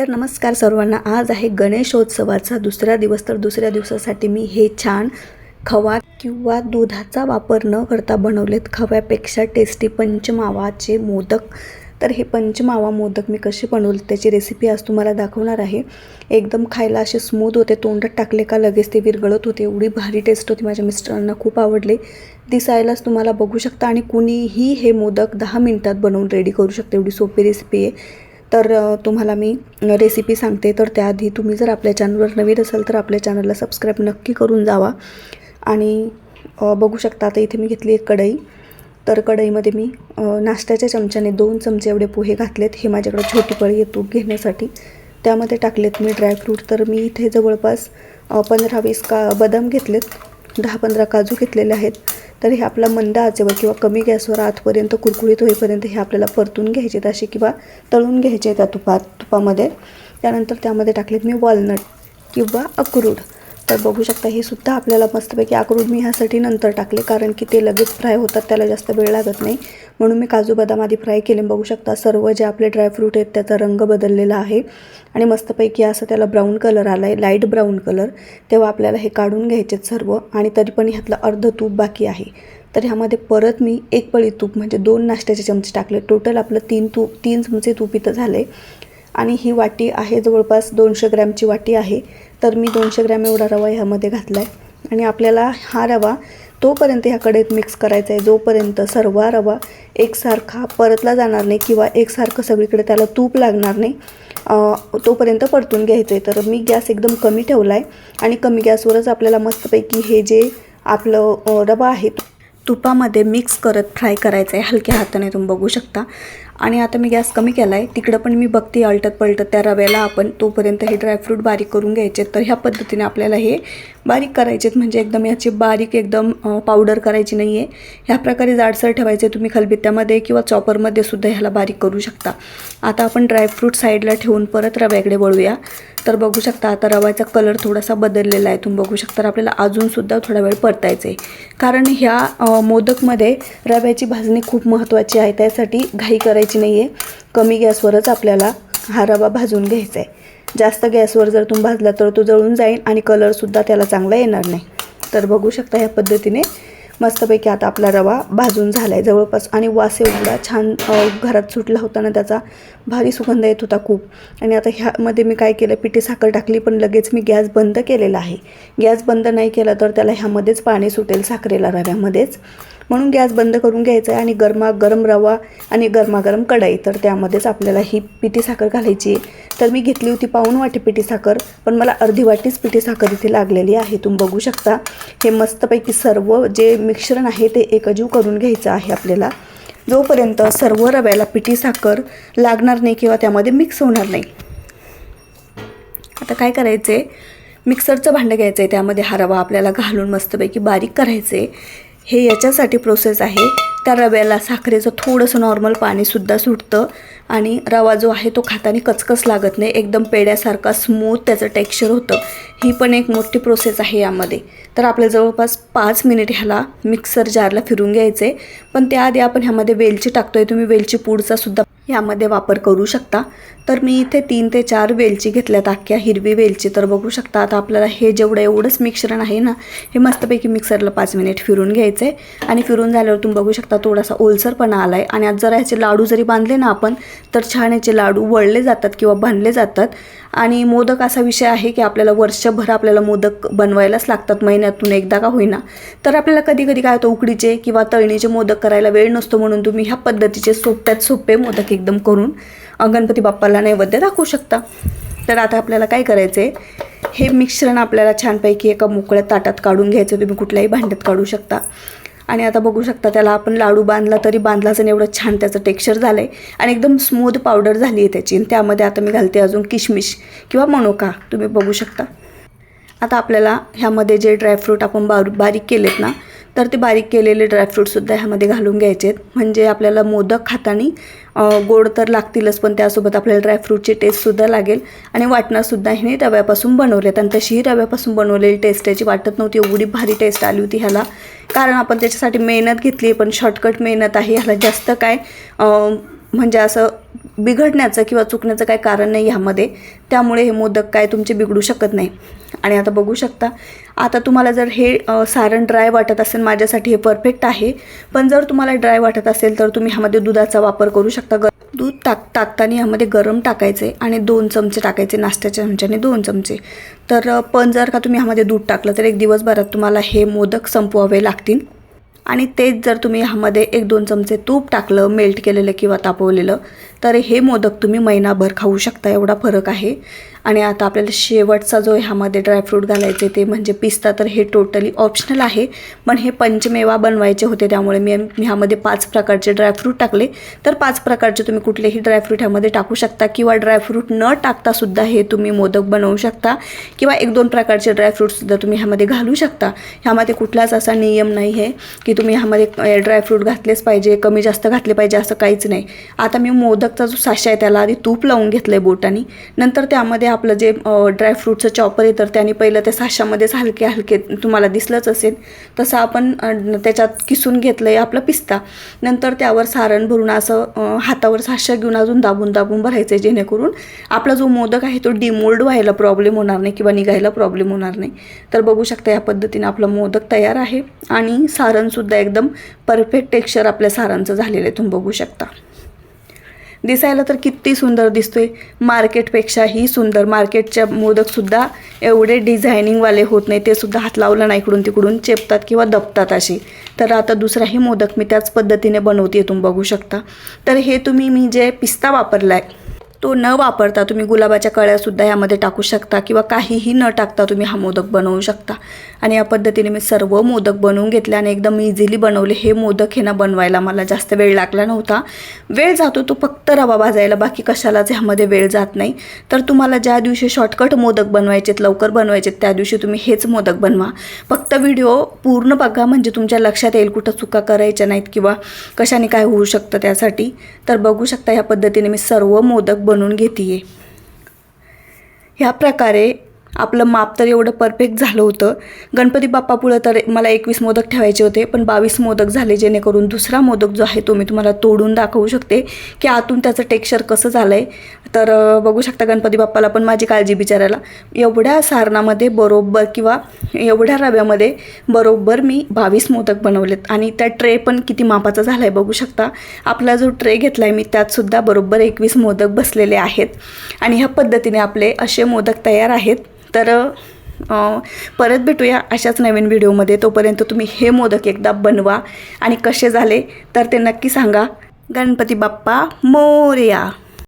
तर नमस्कार सर्वांना. आज आहे गणेशोत्सवाचा दुसरा दिवस. तर दुसऱ्या दिवसासाठी मी हे छान खवा किंवा दुधाचा वापर न करता बनवलेत. खव्यापेक्षा टेस्टी पंचमावाचे मोदक. तर हे पंचमावा मोदक मी कसे बनवले त्याची रेसिपी आज तुम्हाला दाखवणार आहे. एकदम खायला असे स्मूथ होते. तोंडात टाकले का लगेच ते विरगळत होते. एवढी भारी टेस्ट होती. माझ्या मिस्टरांना खूप आवडले. दिसायलाच तुम्हाला बघू शकता आणि कुणीही हे मोदक दहा मिनटात बनवून रेडी करू शकते. एवढी सोपी रेसिपी आहे. तर तुम्हाला मी रेसिपी सांगते. तर त्याआधी तुम्ही जर आपल्या चॅनलवर नवीन असाल तर आपल्या चॅनलला सबस्क्राईब नक्की करून जावा. आणि बघू शकता आता इथे मी घेतली एक कढई. तर कढईमध्ये मी नाश्त्याच्या चमच्याने दोन चमचे एवढे पोहे घातलेत. हे माझ्याकडे छोटी पळी आहे तूप घेण्यासाठी. त्यामध्ये टाकलेत मी ड्रायफ्रूट तर मी इथे जवळपास पंधरा वीस का बदाम घेतलेत. दहा पंधरा काजू घेतलेले आहेत. तर हे आपला मंद आचेवर किंवा कमी गॅसवर आतपर्यंत कुरकुरीत होईपर्यंत हे आपल्याला परतून घ्यायचे आहेत असे किंवा तळून घ्यायचे त्या तुपात तुपामध्ये. त्यानंतर त्यामध्ये टाकलेत मी वॉलनट किंवा अक्रोड. तर बघू शकता हे सुद्धा आपल्याला मस्तपैकी अक्रोड मी ह्यासाठी नंतर टाकले कारण की ते लगेच फ्राय होतात त्याला जास्त वेळ लागत नाही. म्हणून मी काजू बदाम आधी फ्राय केले. बघू शकता सर्व जे आपले ड्रायफ्रूट आहेत त्याचा रंग बदललेला आहे. आणि मस्तपैकी असं त्याला ब्राऊन कलर आला आहे लाइट ब्राऊन कलर तेव्हा आपल्याला हे काढून घ्यायचे आहेत सर्व. आणि तरी पण ह्यातलं अर्ध तूप बाकी आहे. तर ह्यामध्ये परत मी एक पळी तूप म्हणजे दोन नाश्त्याचे चमचे टाकले. टोटल आपलं तीन तूप तीन चमचे तूप इथं झाले आणि ही वाटी आहे जवळपास दोनशे ग्रॅमची वाटी आहे. तर मी दोनशे ग्रॅम एवढा रवा ह्यामध्ये घातला आहे आणि आपल्याला हा रवा तोपर्यंत ह्या कढईत मिक्स करायचा आहे जोपर्यंत सर्व रवा एकसारखा परतला जाणार नाही किंवा एकसारखं सगळीकडे त्याला तूप लागणार नाही तोपर्यंत परतून घ्यायचं आहे तर मी गॅस एकदम कमी ठेवला आहे आणि कमी गॅसवरच आपल्याला मस्तपैकी हे जे आपलं रवा आहे तुपामध्ये मिक्स करत फ्राय करायचं आहे हलक्या हाताने तुम्ही बघू शकता. आणि आता मी गॅस कमी केला आहे तिकडं पण मी बघते अलटत पलटत त्या रव्याला आपण तोपर्यंत हे ड्रायफ्रूट बारीक करून घ्यायचे. तर ह्या पद्धतीने आपल्याला हे बारीक करायचे आहेत म्हणजे एकदम याची बारीक एकदम पावडर करायची नाही आहे ह्या प्रकारे जाडसर ठेवायचे तुम्ही खलबित्त्यामध्ये किंवा चॉपरमध्ये सुद्धा ह्याला बारीक करू शकता. आता आपण ड्रायफ्रूट साईडला ठेवून परत रव्याकडे वळूया. तर बघू शकता आता रव्याचा कलर थोडासा बदललेला आहे. तुम्ही बघू शकता आपल्याला अजूनसुद्धा थोडा वेळ परतायचं आहे कारण ह्या मोदकमध्ये रव्याची भाजणी खूप महत्त्वाची आहे. त्यासाठी घाई करायची नाही आहे कमी गॅसवरच आपल्याला हा रवा भाजून घ्यायचा आहे जास्त गॅसवर जर तुम्ही भाजला तर तो जळून जाईल आणि कलरसुद्धा त्याला चांगला येणार नाही. तर बघू शकता ह्या पद्धतीने मस्तपैकी आता आपला रवा भाजून झाला आहे जवळपास. आणि वास एवढा छान घरात सुटला होता ना त्याचा. भारी सुगंध येत होता खूप. आणि आता ह्यामध्ये मी काय केलं पिठी साखर टाकली पण लगेच मी गॅस बंद केलेला आहे. गॅस बंद नाही केला तर त्याला ह्यामध्येच पाणी सुटेल साखरेला रव्यामध्येच. म्हणून गॅस बंद करून घ्यायचा आहे आणि गरमा गरम रवा आणि गरमागरम कढाई. तर त्यामध्येच आपल्याला ही पिठी साखर घालायची आहे. तर मी घेतली होती पाऊण वाटी पिठी साखर पण मला अर्धी वाटीच पिठी साखर इथे लागलेली आहे. तुम्ही बघू शकता. हे मस्तपैकी सर्व जे मिश्रण आहे ते एकजीव करून घ्यायचं आहे आपल्याला. जोपर्यंत सर्व रव्याला पिठी साखर लागणार नाही किंवा त्यामध्ये मिक्स होणार नाही. आता काय करायचं आहे मिक्सरचं भांडं घ्यायचं आहे त्यामध्ये हा रवा आपल्याला घालून मस्तपैकी बारीक करायचं आहे हे याच्यासाठी प्रोसेस आहे. त्या रव्याला साखरेचं थोडंसं नॉर्मल पाणीसुद्धा सुटतं. आणि रवा जो आहे तो खाताना कचकच लागत नाही. एकदम पेड्यासारखा स्मूथ त्याचं टेक्स्चर होतं. ही पण एक मोठी प्रोसेस आहे यामध्ये. तर आपल्या जवळपास पाच मिनिट ह्याला मिक्सर जारला फिरून घ्यायचं. आहे पण त्याआधी आपण ह्यामध्ये वेलची टाकतो आहे तुम्ही वेलची पूडचा सुद्धा यामध्ये वापर करू शकता. तर मी इथे तीन ते चार वेलची घेतल्यात. अख्ख्या हिरवी वेलची तर बघू शकता. आता आपल्याला हे जेवढं एवढंच मिश्रण आहे ना हे मस्तपैकी मिक्सरला पाच मिनिट फिरून घ्यायचं. आहे आणि फिरून झाल्यावर तुम्ही बघू शकता थोडासा ओलसरपणा आला आहे आणि आज जरा ह्याचे लाडू जरी बांधले ना आपण तर छान याचे लाडू वळले जातात किंवा बांधले जातात. आणि मोदक असा विषय आहे की आपल्याला वर्षभर आपल्याला मोदक बनवायलाच लागतात महिन्यातून एकदा का होईना. तर आपल्याला कधी कधी काय होतं उकडीचे किंवा तळणीचे मोदक करायला वेळ नसतो म्हणून तुम्ही ह्या पद्धतीचे सोप्यात सोपे मोदक एकदम करून गणपती बाप्पाला नैवेद्य दाखवू शकता. तर आता आपल्याला काय करायचं आहे हे मिश्रण आपल्याला छानपैकी एका मोकळ्या ताटात काढून घ्यायचं तुम्ही कुठल्याही भांड्यात काढू शकता. आणि आता बघू शकता त्याला आपण लाडू बांधला तरी बांधलाच आणि एवढं छान त्याचं टेक्स्चर झालं आहे आणि एकदम स्मूथ पावडर झाली आहे त्याची. आणि त्यामध्ये आता मी घालते अजून किशमिश किंवा मनोका. तुम्ही बघू शकता. आता आपल्याला ह्यामध्ये जे ड्रायफ्रूट आपण बारू बारीक केलेत ना तर ते बारीक केलेले ड्रायफ्रूटसुद्धा ह्यामध्ये घालून घ्यायचे आहेत म्हणजे आपल्याला मोदक खाताना गोड तर लागतीलच पण त्यासोबत आपल्याला ड्रायफ्रूटची टेस्टसुद्धा लागेल. आणि वाटणारसुद्धा ह्याने रव्यापासून बनवलेत. आणि तशीही रव्यापासून बनवलेली टेस्ट याची वाटत नव्हती. एवढी भारी टेस्ट आली होती ह्याला. कारण आपण त्याच्यासाठी मेहनत घेतली पण शॉर्टकट मेहनत आहे. ह्याला जास्त काय म्हणजे असं बिघडण्याचं किंवा चुकण्याचं काही कारण नाही ह्यामध्ये. त्यामुळे हे मोदक काय तुमचे बिघडू शकत नाही. आणि आता बघू शकता आता तुम्हाला जर हे सारण ड्राय वाटत असेल माझ्यासाठी हे परफेक्ट आहे. पण जर तुम्हाला ड्राय वाटत असेल तर तुम्ही ह्यामध्ये दुधाचा वापर करू शकता. ग दूध टाक टाकताना ह्यामध्ये गरम टाकायचे आणि दोन चमचे टाकायचे नाश्त्याच्या चमच्याने दोन चमचे. तर पण जर का तुम्ही ह्यामध्ये दूध टाकलं तर एक दिवसभरात तुम्हाला हे मोदक संपवावे लागतील. आणि तेच जर तुम्ही ह्यामध्ये एक दोन चमचे तूप टाकलं मेल्ट केलेलं किंवा तापवलेलं तर हे मोदक तुम्ही महिनाभर खाऊ शकता एवढा फरक आहे. आणि आता आपल्याला शेवटचा जो ह्यामध्ये ड्रायफ्रूट घालायचे ते म्हणजे पिस्ता तर हे टोटली ऑप्शनल आहे. पण हे पंचमेवा बनवायचे होते त्यामुळे मी ह्यामध्ये पाच प्रकारचे ड्रायफ्रूट टाकले. तर पाच प्रकारचे तुम्ही कुठलेही ड्रायफ्रूट ह्यामध्ये टाकू शकता किंवा ड्रायफ्रूट न टाकतासुद्धा हे तुम्ही मोदक बनवू शकता. किंवा एक दोन प्रकारचे ड्रायफ्रूटसुद्धा तुम्ही ह्यामध्ये घालू शकता. ह्यामध्ये कुठलाच असा नियम नाही आहे की तुम्ही ह्यामध्ये ड्रायफ्रूट घातलेच पाहिजे कमी जास्त घातले पाहिजे असं काहीच नाही. आता मी मोदक मोदकचा जो साशा आहे त्याला आधी तूप लावून घेतलं आहे बोटाने. नंतर त्यामध्ये आपलं जे ड्रायफ्रूटचं चॉपर आहे तर त्याने पहिलं त्या साशामध्येच हलके हलके तुम्हाला दिसलंच असेल. तसं आपण त्याच्यात किसून घेतलं आहे आपलं पिस्ता. नंतर त्यावर सारण भरून असं हातावर साशा घेऊन अजून दाबून दाबून भरायचं आहे जेणेकरून आपला जो मोदक आहे तो डिमोल्ड व्हायला प्रॉब्लेम होणार नाही किंवा निघायला प्रॉब्लेम होणार नाही. तर बघू शकता या पद्धतीने आपलं मोदक तयार आहे आणि सारणसुद्धा एकदम परफेक्ट टेक्स्चर आपल्या सारांचं झालेलं आहे तुम्ही बघू शकता. दिसायला तर किती सुंदर दिसतोय. मार्केटपेक्षाही सुंदर. मार्केटच्या मोदकसुद्धा एवढे डिझायनिंगवाले होत नाही ते सुद्धा हात लावला नाही इकडून तिकडून. चेपतात किंवा दबतात अशी तर आता दुसराही मोदक मी त्याच पद्धतीने बनवते तुम्ही बघू शकता. तर हे तुम्ही मी जे पिस्ता वापरला आहे तो न वापरता तुम्ही गुलाबाच्या कळ्यासुद्धा यामध्ये टाकू शकता किंवा काहीही न टाकता तुम्ही हा मोदक बनवू शकता. आणि या पद्धतीने मी सर्व मोदक बनवून घेतले आणि एकदम इझिली बनवले. हे मोदक हे ना बनवायला मला जास्त वेळ लागला नव्हता. वेळ जातो तो फक्त रवा भाजायला. बाकी कशालाच ह्यामध्ये वेळ जात नाही. तर तुम्हाला ज्या दिवशी शॉर्टकट मोदक बनवायचेत लवकर बनवायचेत त्या दिवशी तुम्ही हेच मोदक बनवा. फक्त व्हिडिओ पूर्ण बघा. म्हणजे तुमच्या लक्षात येईल कुठं चुका करायच्या नाहीत किंवा कशाने काय होऊ शकतं त्यासाठी. तर बघू शकता ह्या पद्धतीने मी सर्व मोदक बनवून घेते ह्या प्रकारे आपलं माप तर एवढं परफेक्ट झालं होतं. गणपती बाप्पापुढं तर मला एकवीस मोदक ठेवायचे होते पण बावीस मोदक झाले जेणेकरून दुसरा मोदक जो आहे तो मी तुम्हाला तोडून दाखवू शकते की आतून त्याचं टेक्स्चर कसं झालं आहे तर बघू शकता गणपती बाप्पाला पण माझी काळजी बिचारायला एवढ्या सारणामध्ये बरोबर किंवा एवढ्या रव्यामध्ये बरोबर मी बावीस मोदक बनवलेत आणि त्या ट्रे पण किती मापाचा झाला आहे बघू शकता. आपला जो ट्रे घेतला आहे मी त्यातसुद्धा बरोबर एकवीस मोदक बसलेले आहेत. आणि ह्या पद्धतीने आपले असे मोदक तयार आहेत. तर परत भेटूया अशाच नवीन व्हिडिओमध्ये. तोपर्यंत तुम्ही हे मोदक एकदा बनवा आणि कसे झाले तर ते नक्की सांगा. गणपती बाप्पा मोर्या.